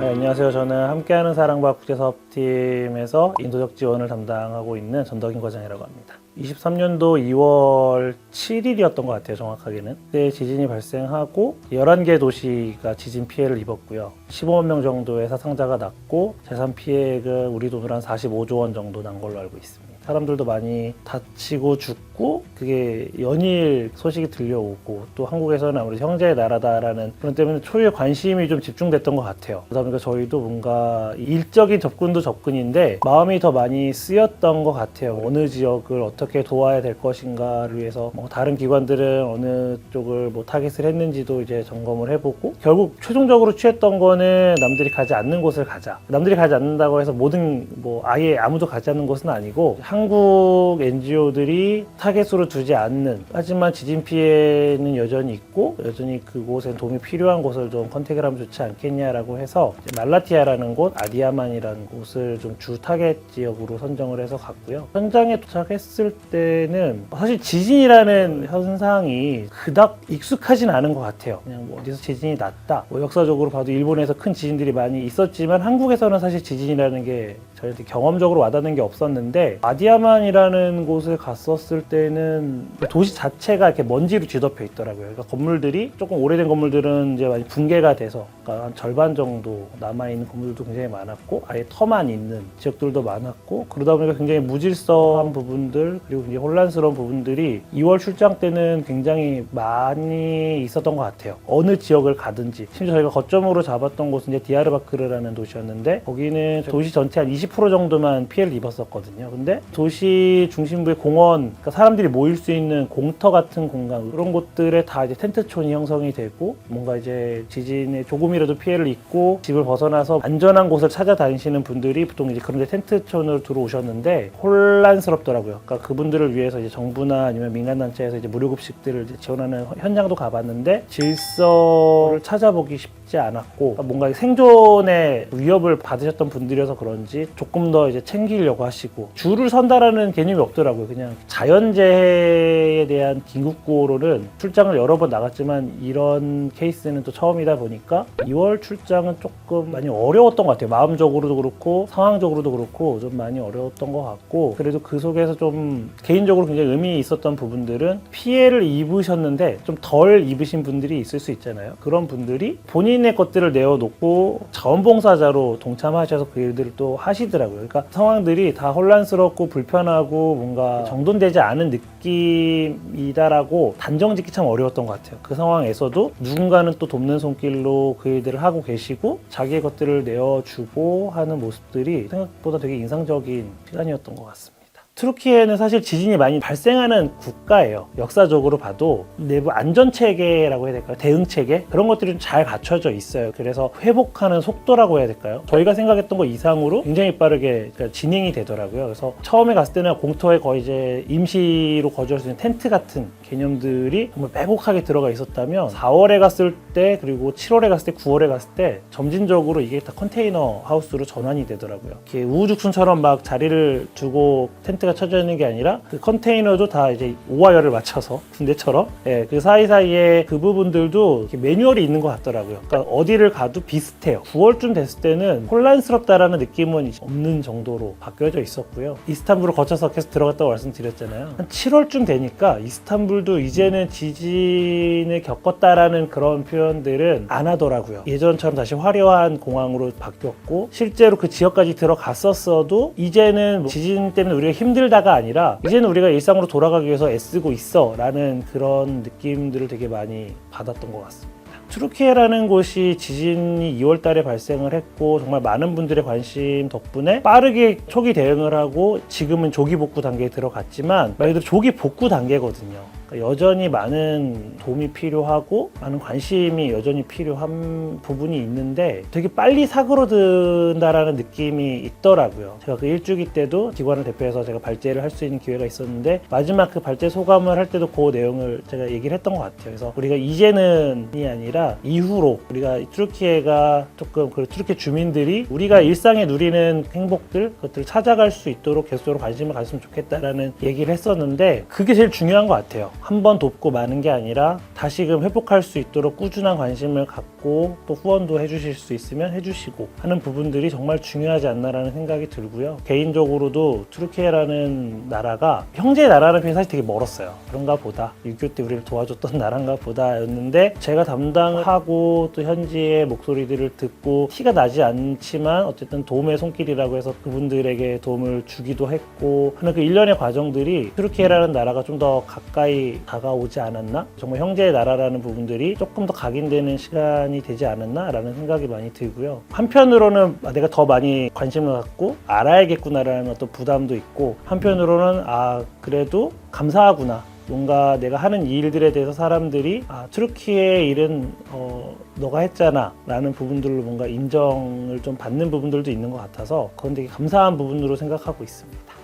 네, 안녕하세요. 저는 함께하는 사랑과 국제사업팀에서 인도적 지원을 담당하고 있는 전덕인 과장이라고 합니다. 23년도 2월 7일이었던 것 같아요, 정확하게는. 그때 지진이 발생하고 11개 도시가 지진 피해를 입었고요. 15만 명 정도의 사상자가 났고 재산 피해가 우리 돈으로 한 45조 원 정도 난 걸로 알고 있습니다. 사람들도 많이 다치고 죽고 그게 연일 소식이 들려오고 또 한국에서는 아무래도 형제의 나라다라는 그런 때문에 초유의 관심이 좀 집중됐던 것 같아요. 그러다 보니까 저희도 뭔가 일적인 접근도 접근인데 마음이 더 많이 쓰였던 것 같아요. 어느 지역을 어떻게 도와야 될 것인가를 위해서 뭐 다른 기관들은 어느 쪽을 뭐 타겟을 했는지도 이제 점검을 해보고 결국 최종적으로 취했던 거는 남들이 가지 않는 곳을 가자. 남들이 가지 않는다고 해서 모든 뭐 아예 아무도 가지 않는 곳은 아니고 한국 NGO들이 타겟으로 두지 않는 하지만 지진 피해는 여전히 있고 여전히 그곳에 도움이 필요한 곳을 좀 컨택을 하면 좋지 않겠냐라고 해서 말라티아라는 곳, 아디아만이라는 곳을 좀 주 타겟 지역으로 선정을 해서 갔고요. 현장에 도착했을 때는 사실 지진이라는 현상이 그닥 익숙하진 않은 것 같아요. 그냥 뭐 어디서 지진이 났다. 뭐 역사적으로 봐도 일본에서 큰 지진들이 많이 있었지만 한국에서는 사실 지진이라는 게 저희한테 경험적으로 와닿는 게 없었는데 아디아 만이라는 곳을 갔었을 때는 도시 자체가 이렇게 먼지로 뒤덮여 있더라고요. 그러니까 건물들이 조금 오래된 건물들은 이제 많이 붕괴가 돼서 그러니까 한 절반 정도 남아 있는 건물들도 굉장히 많았고 아예 터만 있는 지역들도 많았고 그러다 보니까 굉장히 무질서한 부분들 그리고 굉장히 혼란스러운 부분들이 2월 출장 때는 굉장히 많이 있었던 것 같아요. 어느 지역을 가든지 심지어 저희가 거점으로 잡았던 곳은 이제 디아르바크르라는 도시였는데 거기는 도시 전체 한 20% 정도만 피해를 입었었거든요. 근데 도시 중심부의 공원, 그러니까 사람들이 모일 수 있는 공터 같은 공간 그런 곳들에 다 이제 텐트촌이 형성이 되고 뭔가 이제 지진에 조금이라도 피해를 입고 집을 벗어나서 안전한 곳을 찾아다니시는 분들이 보통 이제 그런 데 텐트촌으로 들어오셨는데 혼란스럽더라고요. 그러니까 그분들을 위해서 이제 정부나 아니면 민간 단체에서 이제 무료급식들을 지원하는 현장도 가봤는데 질서를 찾아보기 쉽 지 않았고 뭔가 생존의 위협을 받으셨던 분들이어서 그런지 조금 더 이제 챙기려고 하시고 줄을 선다라는 개념이 없더라고요. 그냥 자연재해에 대한 긴급구호로는 출장을 여러 번 나갔지만 이런 케이스는 또 처음이다 보니까 2월 출장은 조금 많이 어려웠던 것 같아요. 마음적으로도 그렇고 상황적으로도 그렇고 좀 많이 어려웠던 것 같고 그래도 그 속에서 좀 개인적으로 굉장히 의미 있었던 부분들은 피해를 입으셨는데 좀 덜 입으신 분들이 있을 수 있잖아요. 그런 분들이 본인의 것들을 내어놓고 자원봉사자로 동참하셔서 그 일들을 또 하시더라고요. 그러니까 상황들이 다 혼란스럽고 불편하고 뭔가 정돈되지 않은 느낌이다라고 단정 짓기 참 어려웠던 것 같아요. 그 상황에서도 누군가는 또 돕는 손길로 그 일들을 하고 계시고 자기의 것들을 내어주고 하는 모습들이 생각보다 되게 인상적인 시간이었던 것 같습니다. 트루키에는 사실 지진이 많이 발생하는 국가예요. 역사적으로 봐도 내부 안전 체계라고 해야 될까요? 대응 체계 그런 것들이 좀잘 갖춰져 있어요. 그래서 회복하는 속도라고 해야 될까요? 저희가 생각했던 것 이상으로 굉장히 빠르게 그러니까 진행이 되더라고요. 그래서 처음에 갔을 때는 공터에 거의 이제 임시로 거주할 수 있는 텐트 같은 개념들이 정말 빼곡하게 들어가 있었다면 4월에 갔을 때 그리고 7월에 갔을 때 9월에 갔을 때 점진적으로 이게 다 컨테이너 하우스로 전환이 되더라고요. 이렇게 우후죽순처럼 막 자리를 두고 텐트가 쳐져 있는 게 아니라 그 컨테이너도 다 이제 오와열을 맞춰서 군대처럼 예, 그 사이사이에 그 부분들도 매뉴얼이 있는 것 같더라고요. 그러니까 어디를 가도 비슷해요. 9월쯤 됐을 때는 혼란스럽다라는 느낌은 없는 정도로 바뀌어져 있었고요. 이스탄불을 거쳐서 계속 들어갔다고 말씀드렸잖아요. 한 7월쯤 되니까 이스탄불도 이제는 지진을 겪었다라는 그런 표현들은 안 하더라고요. 예전처럼 다시 화려한 공항으로 바뀌었고 실제로 그 지역까지 들어갔었어도 이제는 뭐 지진 때문에 우리가 힘들 다가 아니라 이제는 우리가 일상으로 돌아가기 위해서 애쓰고 있어 라는 그런 느낌들을 되게 많이 받았던 것 같습니다. 트루키에라는 곳이 지진이 2월 달에 발생을 했고 정말 많은 분들의 관심 덕분에 빠르게 초기 대응을 하고 지금은 조기 복구 단계에 들어갔지만 말 그대로 조기 복구 단계거든요. 여전히 많은 도움이 필요하고 많은 관심이 여전히 필요한 부분이 있는데 되게 빨리 사그러든다라는 느낌이 있더라고요. 제가 그 일주기 때도 기관을 대표해서 제가 발제를 할 수 있는 기회가 있었는데 마지막 그 발제 소감을 할 때도 그 내용을 제가 얘기를 했던 것 같아요. 그래서 우리가 이제는이 아니라 이후로 우리가 트루키에가 조금 그 트루키 주민들이 우리가 일상에 누리는 행복들 그것들을 찾아갈 수 있도록 계속적으로 관심을 가졌으면 좋겠다라는 얘기를 했었는데 그게 제일 중요한 것 같아요. 한 번 돕고 마는 게 아니라 다시금 회복할 수 있도록 꾸준한 관심을 갖고 또 후원도 해주실 수 있으면 해주시고 하는 부분들이 정말 중요하지 않나라는 생각이 들고요. 개인적으로도 투르키예라는 나라가 형제 나라는 비해 사실 되게 멀었어요. 그런가 보다 6.25 때 우리를 도와줬던 나라인가 보다였는데 제가 담당하고 또 현지의 목소리들을 듣고 티가 나지 않지만 어쨌든 도움의 손길이라고 해서 그분들에게 도움을 주기도 했고 하는 그 일련의 과정들이 투르키예라는 나라가 좀 더 가까이 다가오지 않았나? 정말 형제의 나라라는 부분들이 조금 더 각인되는 시간이 되지 않았나라는 생각이 많이 들고요. 한편으로는 아, 내가 더 많이 관심을 갖고 알아야겠구나라는 어떤 부담도 있고 한편으로는 아 그래도 감사하구나. 뭔가 내가 하는 이 일들에 대해서 사람들이 아 트루키의 일은 어, 너가 했잖아 라는 부분들로 뭔가 인정을 좀 받는 부분들도 있는 것 같아서 그건 되게 감사한 부분으로 생각하고 있습니다.